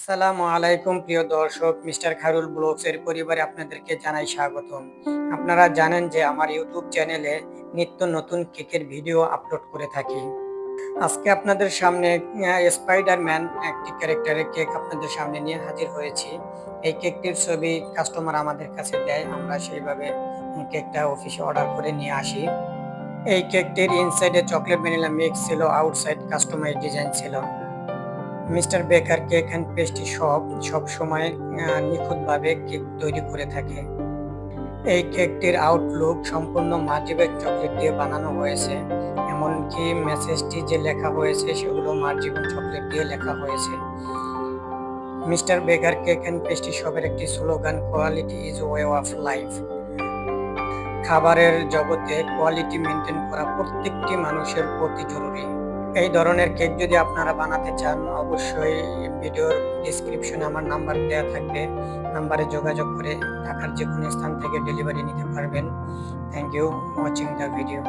আসসালামু আলাইকুম, প্রিয় দর্শক, মিস্টার খায়রুল ব্লগস এর পরিবারে আপনাদেরকে জানাই স্বাগতম। আপনারা জানেন যে আমার ইউটিউব চ্যানেলে নিত্য নতুন কেকের ভিডিও আপলোড করে থাকি। আজকে আপনাদের সামনে স্পাইডারম্যান একটি ক্যারেক্টারের কেক আপনাদের সামনে নিয়ে হাজির হয়েছি। এই কেকটির ছবি কাস্টমার আমাদের কাছে দেয়, আমরা সেইভাবে কেকটা অফিসে অর্ডার করে নিয়ে আসি। এই কেকটির ইনসাইডে চকলেট, ভ্যানিলা মিক্স ছিল, আউটসাইড কাস্টমাইজ ডিজাইন ছিল। Mister baker cake and pastry shop সব সময় নিখুঁতভাবে কেক তৈরি করে থাকে। এই কেকটির আউটলুক সম্পূর্ণ মার্জিবেক চকলেট দিয়ে বানানো হয়েছে। এমনকি মেসেজটি যে লেখা হয়েছে সেগুলো মার্জিবেক চকলেট দিয়ে লেখা হয়েছে। Mister baker cake and pastry শপের একটি slogan quality is way of life খাবারের জগতে কোয়ালিটি মেনটেন করা প্রত্যেকটি মানুষের প্রতি জরুরি। এই ধরনের কেক যদি আপনারা বানাতে চান, অবশ্যই ভিডিওর ডিসক্রিপশনে আমার নাম্বার দেওয়া থাকবে। নাম্বারে যোগাযোগ করে ঢাকার যে কোনো স্থান থেকে ডেলিভারি নিতে পারবেন। Thank you watching the video